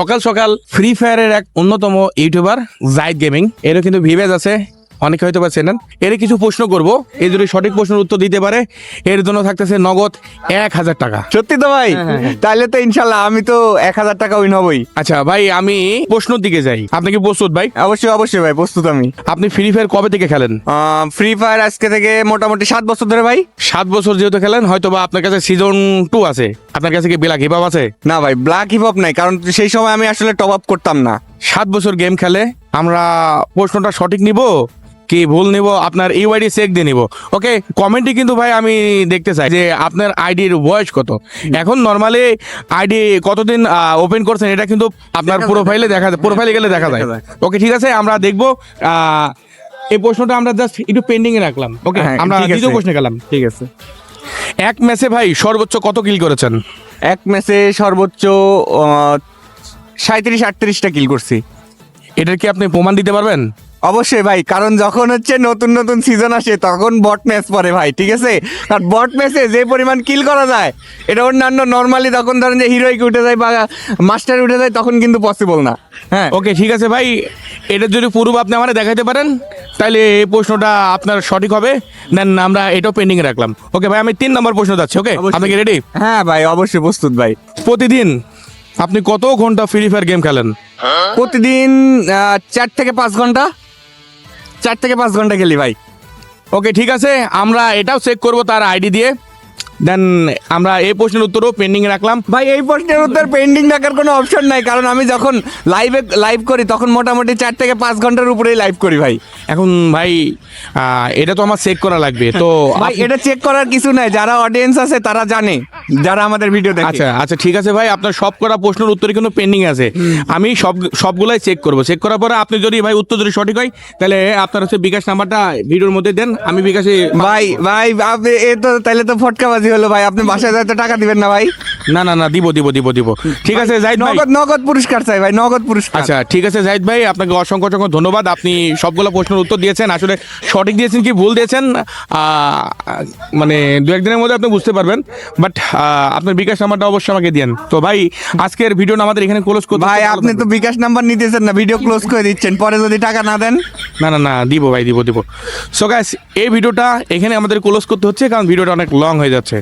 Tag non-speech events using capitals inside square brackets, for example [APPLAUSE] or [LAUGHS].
সকাল সকাল ফ্রি ফায়ারের এক অন্যতম ইউটিউবার জাইদ গেমিং এরও কিন্তু ভিভেজ আছে অনেকে হয়তো বা চেনেন। এর কিছু প্রশ্ন করব। এই যদি সঠিক প্রশ্নের উত্তর দিতে পারে। এর জন্য থাকতেছে নগদ এক হাজার টাকা। সত্যি তো ভাই? তাহলে তো ইনশাল্লাহ আমি তো এক হাজার টাকা উইন হবই। আচ্ছা ভাই আমি প্রশ্নের দিকে যাই। আপনি কি প্রস্তুত ভাই? অবশ্যই অবশ্যই ভাই প্রস্তুত আমি। আপনি ফ্রি ফায়ার কবে থেকে খেলেন? ফ্রি ফায়ার আজকে থেকে মোটামুটি সাত বছর ধরে ভাই। সাত বছর যেহেতু খেলেন হয়তো বা আপনার কাছে সিজন টু আছে। আপনার কাছে কি বেলা হিপাপ আছে? না ভাই ব্ল্যাক হিপ হপ নাই কারণ সেই সময় আমি আসলে টপ আপ করতাম না। সাত বছর গেম খেলে আমরা প্রশ্নটা সঠিক নিব কি ভুল নিব আপনার ইউআইডি চেক দিয়ে নিব? ওকে কমেন্টে কিন্তু ভাই আমি দেখতে চাই যে আপনার আইডির বয়স কত? এখন নর্মালি আইডি কতদিন ওপেন করছেন এটা কিন্তু আপনার প্রোফাইলে দেখা যায় প্রোফাইলে গেলে দেখা যায়। ওকে ঠিক আছে আমরা দেখব আহ, এই প্রশ্নটা আমরা জাস্ট একটু পেন্ডিং এ রাখলাম। ওকে হ্যাঁ, আমরা। দ্বিতীয় প্রশ্নে গেলাম। ঠিক আছে। এক ম্যাচে ভাই সর্বোচ্চ কত কিল করেছেন? এক ম্যাচে সর্বোচ্চ সাঁত্রিশ আটত্রিশটা কিল করছি। এটার কি আপনি প্রমাণ দিতে পারবেন? অবশ্যই ভাই কারণ যখন হচ্ছে নতুন নতুন সিজন আসে তখন বট ম্যাচ পরে ভাই ঠিক আছে? আর বট ম্যাচে যে পরিমাণ কিল করা যায় এটা অন্যান্য নর্মালি তখন ধরেন যে হিরোইক উঠে যায় বা মাস্টার উঠে যায় তখন কিন্তু পসিবল না। হ্যাঁ? ওকে ঠিক আছে ভাই এটার যদি পুরো আপনি আমাদের দেখাতে পারেন তাহলে এই প্রশ্নটা আপনার সঠিক হবে। দেন আমরা এটাও পেন্ডিং রাখলাম। ওকে ভাই আমি তিন নম্বর প্রশ্ন যাচ্ছি ওকে আপনি কি রেডি হ্যাঁ ভাই অবশ্যই প্রস্তুত ভাই। প্রতিদিন আপনি কত ঘণ্টা ফ্রি ফায়ার গেম খেলেন? প্রতিদিন চার থেকে পাঁচ ঘণ্টা। চার থেকে পাঁচ ঘণ্টা খেলি ভাই। ওকে ঠিক আছে, আমরা এটাও চেক করব তার আইডি দিয়ে। দেন আমরা এই প্রশ্নের উত্তরও পেন্ডিং রাখলাম। ভাই এই প্রশ্নের উত্তর পেন্ডিং রাখার কোনো অপশন নাই কারণ আমি যখন লাইভে লাইভ করি তখন মোটামুটি চার থেকে পাঁচ ঘণ্টার উপরেই লাইভ করি ভাই। এখন ভাই এটা তো আমার চেক করা লাগবে তো [LAUGHS] ভাই এটা চেক করার কিছু নাই যারা অডিয়েন্স আছে তারা জানে যারা আমাদের ভিডিও দেখে। আচ্ছা আচ্ছা ঠিক আছে ভাই আপনার সব করা প্রশ্নের উত্তর কিন্তু পেন্ডিং আছে। আমি সব সবগুলাই চেক করব। চেক করার পরে আপনি যদি ভাই উত্তর যদি সঠিক হয় তাহলে আপনার হচ্ছে বিকাশ নাম্বারটা ভিডিওর মধ্যে দেন আমি বিকাশে ভাই ভাই আপনি এ তো তাহলে তো ফটকাবাজি হলো ভাই আপনি বাসায় যাইতে টাকা দিবেন না ভাই। না না না দিব দিব দিব দিব। ঠিক আছে জাহিদ ভাই। নগদ নগদ পুরস্কার চাই ভাই নগদ পুরস্কার। আচ্ছা ঠিক আছে জাহিদ ভাই আপনাকে অসংখ্য অসংখ্য ধন্যবাদ। আপনি সবগুলো প্রশ্নের উত্তর দিয়েছেন। আসলে সঠিক দিয়েছেন কি ভুল দিয়েছেন মানে দু একদিনের মধ্যে আপনি বুঝতে পারবেন। বাট আপনার বিকাশ নাম্বারটা অবশ্যই আমাকে দিয়েন। তো ভাই আজকের ভিডিওটা আমাদের এখানে ক্লোজ করতে ভাই আপনি তো বিকাশ নাম্বার নিতেছেন না ভিডিও ক্লোজ করে দিচ্ছেন। পরে যদি টাকা না দেন। না না না দিব ভাই দিব দিব। সো গাইস এই ভিডিওটা এখানে আমাদের ক্লোজ করতে হচ্ছে কারণ ভিডিওটা অনেক লং হয়ে যাচ্ছে।